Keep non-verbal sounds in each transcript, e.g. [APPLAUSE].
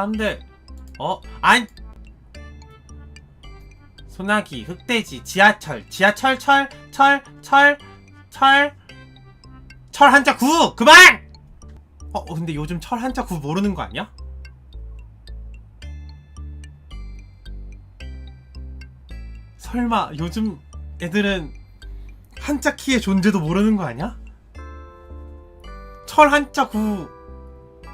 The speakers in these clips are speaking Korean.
사람들 어? 아니 소나기 흑돼지 지하철 지하철 철 철 철 철 철 한자 구 그만! 어 어, 근데 요즘 철 한자 구 모르는 거 아니야? 설마 요즘 애들은 한자 키의 존재도 모르는 거 아니야? 철 한자 구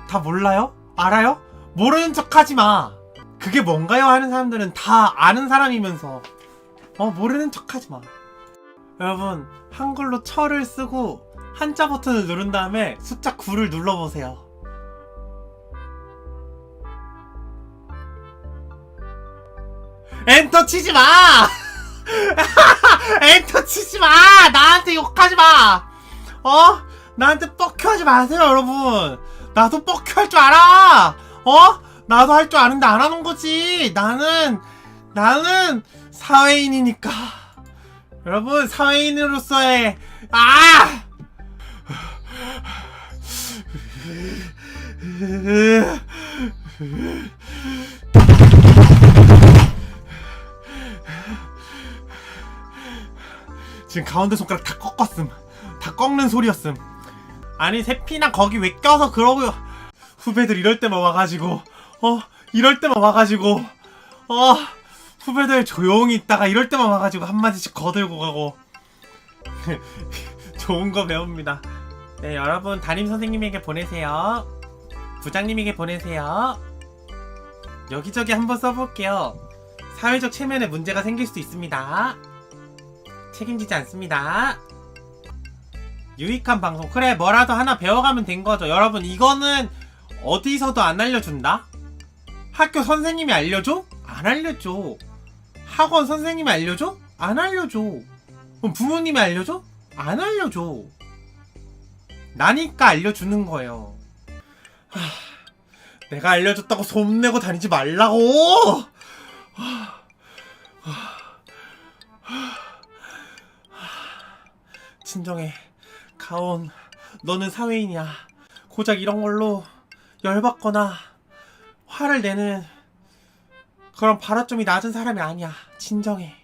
다 몰라요? 알아요? 모르는 척 하지 마. 그게 뭔가요? 하는 사람들은 다 아는 사람이면서 어 모르는 척 하지 마. 여러분 한글로 철을 쓰고 한자 버튼을 누른 다음에 숫자 9를 눌러보세요. 엔터 치지 마! [LAUGHS] 엔터 치지 마! 나한테 욕하지 마! 어? 나한테 뻑큐하지 마세요, 여러분! 나도 뻑큐 할 줄 알아! 어? 나도 할 줄 아는데 안 하는 거지! 나는, 나는 사회인이니까. 여러분, 사회인으로서의, 아! 지금 가운데 손가락 다 꺾었음. 다 꺾는 소리였음. 아니 세피나 거기 왜 껴서 그러고 후배들 이럴 때만 와가지고 어 이럴 때만 와가지고 어 후배들 조용히 있다가 이럴 때만 와가지고 한마디씩 거들고 가고 [LAUGHS] 좋은 거 배웁니다. 네 여러분 담임 선생님에게 보내세요. 부장님에게 보내세요. 여기저기 한번 써볼게요. 사회적 체면에 문제가 생길 수도 있습니다. 책임지지 않습니다. 유익한 방송. 그래, 뭐라도 하나 배워가면 된 거죠. 여러분, 이거는 어디서도 안 알려준다? 학교 선생님이 알려줘? 안 알려줘. 학원 선생님이 알려줘? 안 알려줘. 부모님이 알려줘? 안 알려줘. 나니까 알려주는 거예요. 하, 내가 알려줬다고 소문내고 다니지 말라고! 진정해. 가온, 너는 사회인이야. 고작 이런 걸로 열받거나 화를 내는 그런 발화점이 낮은 사람이 아니야. 진정해.